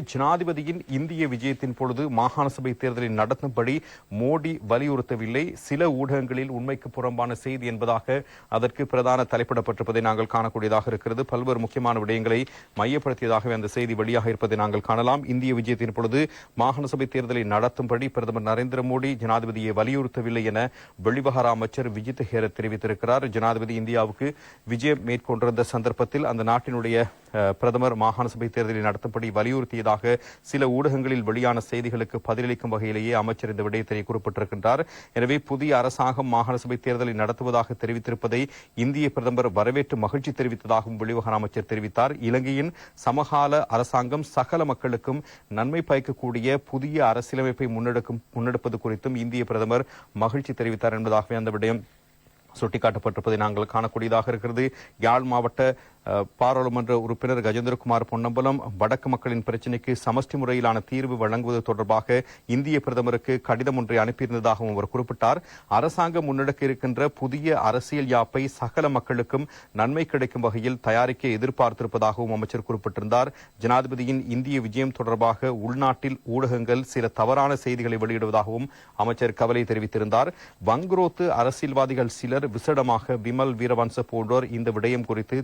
ஜனாதிபதியின் இந்திய விஜயத்தின் பொழுது மாகாண சபை தேர்தலை நடத்தும்படி மோடி வலியுறுத்தவில்லை. சில ஊடகங்களில் உண்மைக்கு புறம்பான செய்தி என்பதாக அதற்கு பிரதான தலைப்பிடப்பட்டிருப்பதை நாங்கள் காணக்கூடியதாக இருக்கிறது. பல்வேறு முக்கியமான விடயங்களை மையப்படுத்தியதாகவே அந்த செய்தி வெளியாக இருப்பதை நாங்கள் காணலாம். இந்திய விஜயத்தின் பொழுது மாகாண சபை தேர்தலை நடத்தும்படி பிரதமர் நரேந்திர மோடி ஜனாதிபதியை வலியுறுத்தவில்லை என வெளிவகார அமைச்சர் விஜித் ஹேர தெரிவித்திருக்கிறார். ஜனாதிபதி இந்தியாவுக்கு விஜயம் மேற்கொண்டிருந்த சந்தர்ப்பத்தில் அந்த நாட்டினுடைய பிரதமர் மாகாண சபை தேர்தலை நடத்தப்படி வலியுறுத்தியதாக சில ஊடகங்களில் வெளியான செய்திகளுக்கு பதிலளிக்கும் வகையிலேயே அமைச்சர் இந்த விடயத்தை குறிப்பிட்டிருக்கின்றார். எனவே புதிய அரசாங்கம் மாகாண சபை தேர்தலை நடத்துவதாக தெரிவித்திருப்பதை இந்திய பிரதமர் வரவேற்று மகிழ்ச்சி தெரிவித்ததாகவும் வெளிவகார அமைச்சர் தெரிவித்தார். இலங்கையின் சமகால அரசாங்கம் சகல மக்களுக்கும் நன்மை பயக்கக்கூடிய புதிய அரசியலமைப்பை முன்னெடுக்கும் முன்னெடுப்பது குறித்தும் இந்திய பிரதமர் மகிழ்ச்சி தெரிவித்தார் என்பதாகவே அந்த விடயம் சுட்டிக்காட்டப்பட்டிருப்பதை நாங்கள் காணக்கூடியதாக இருக்கிறது. யாழ் மாவட்ட பாராளுமன்ற உறுப்பினர் கஜேந்திரகுமார் பொன்னம்பலம் வடக்கு மக்களின் பிரச்சினைக்கு சமஷ்டி முறையிலான தீர்வு வழங்குவது தொடர்பாக இந்திய பிரதமருக்கு கடிதம் ஒன்றை அனுப்பியிருந்ததாகவும் அவர் குறிப்பிட்டார். அரசாங்கம் முன்னெடுக்க இருக்கின்ற புதிய அரசியல் யாப்பை சகல மக்களுக்கும் நன்மை கிடைக்கும் வகையில் தயாரிக்க எதிர்பார்த்திருப்பதாகவும் அமைச்சர் குறிப்பிட்டிருந்தார். ஜனாதிபதியின் இந்திய விஜயம் தொடர்பாக உள்நாட்டில் ஊடகங்கள் சில தவறான செய்திகளை வெளியிடுவதாகவும் அமைச்சர் கவலை தெரிவித்திருந்தார். வங்குரோத்து அரசியல்வாதிகள் சிலர் விசேடமாக விமல் வீரவன்ச போன்றோர் இந்த விடயம் குறித்து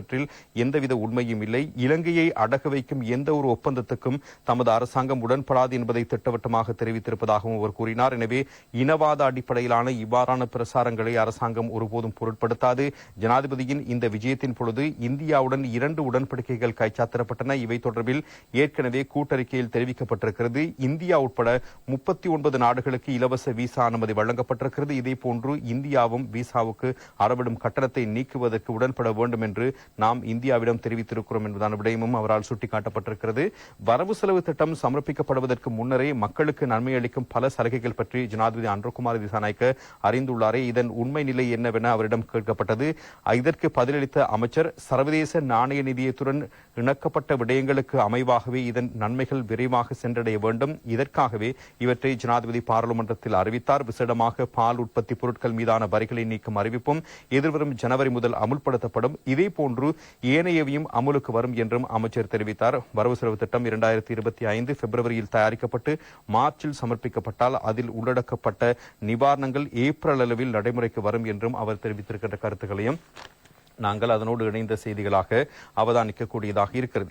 தெரிவிப்பவற்றில் எந்தவித உண்மையும் இல்லை. இலங்கையை அடக வைக்கும் எந்த ஒரு ஒப்பந்தத்துக்கும் தமது அரசாங்கம் உடன்படாது என்பதை திட்டவட்டமாக தெரிவித்திருப்பதாகவும் அவர் கூறினார். எனவே இனவாத அடிப்படையிலான இவ்வாறான பிரசாரங்களை அரசாங்கம் ஒருபோதும் பொருட்படுத்தாது. ஜனாதிபதியின் இந்த விஜயத்தின் பொழுது இந்தியாவுடன் இரண்டு உடன்படிக்கைகள் கைச்சாத்திடப்பட்டன இவை தொடர்பில் ஏற்கனவே கூட்டறிக்கையில் தெரிவிக்கப்பட்டிருக்கிறது. இந்தியா உட்பட முப்பத்தி ஒன்பது நாடுகளுக்கு இலவச விசா அனுமதி வழங்கப்பட்டிருக்கிறது. இதேபோன்று இந்தியாவும் விசாவுக்கு அறவிடும் கட்டணத்தை நீக்குவதற்கு உடன்பட வேண்டும் என்று நாம் இந்தியாவிடம் தெரிவித்திருக்கிறோம் என்பதான விடயமும் அவரால் சுட்டிக்காட்டப்பட்டிருக்கிறது. வரவு செலவு திட்டம் சமர்ப்பிக்கப்படுவதற்கு முன்னரே மக்களுக்கு நன்மை அளிக்கும் பல சலுகைகள் பற்றி ஜனாதிபதி அன்றகுமார் திசாநாயக்க அறிந்துள்ளாரே. இதன் உண்மை நிலை என்னவென அவரிடம் கேட்கப்பட்டது. இதற்கு பதிலளித்த அமைச்சர் சர்வதேச நாணய நிதியத்துடன் இணக்கப்பட்ட விடயங்களுக்கு அமைவாகவே இதன் நன்மைகள் விரைவாக சென்றடைய வேண்டும். இதற்காகவே இவற்றை ஜனாதிபதி பாராளுமன்றத்தில் அறிவித்தார். விசேடமாக பால் உற்பத்தி பொருட்கள் மீதான வரிகளை நீக்கும் அறிவிப்பும் எதிர்வரும் ஜனவரி முதல் அமுல்படுத்தப்படும். இதே போன்று ஏனையவையும் அமலுக்கு வரும் என்றும் அமைச்சர் தெரிவித்தார். வரவு செலவு திட்டம் இரண்டாயிரத்தி இருபத்தி ஐந்து பிப்ரவரியில் தயாரிக்கப்பட்டு மார்ச்சில் சமர்ப்பிக்கப்பட்டால் அதில் உள்ளடக்கப்பட்ட நிவாரணங்கள் ஏப்ரல் அளவில் நடைமுறைக்கு வரும் என்றும் அவர் தெரிவித்திருக்கின்ற கருத்துக்களையும் நாங்கள் அதனோடு இணைந்த செய்திகளாக அவதானிக்கக்கூடியதாக இருக்கிறது.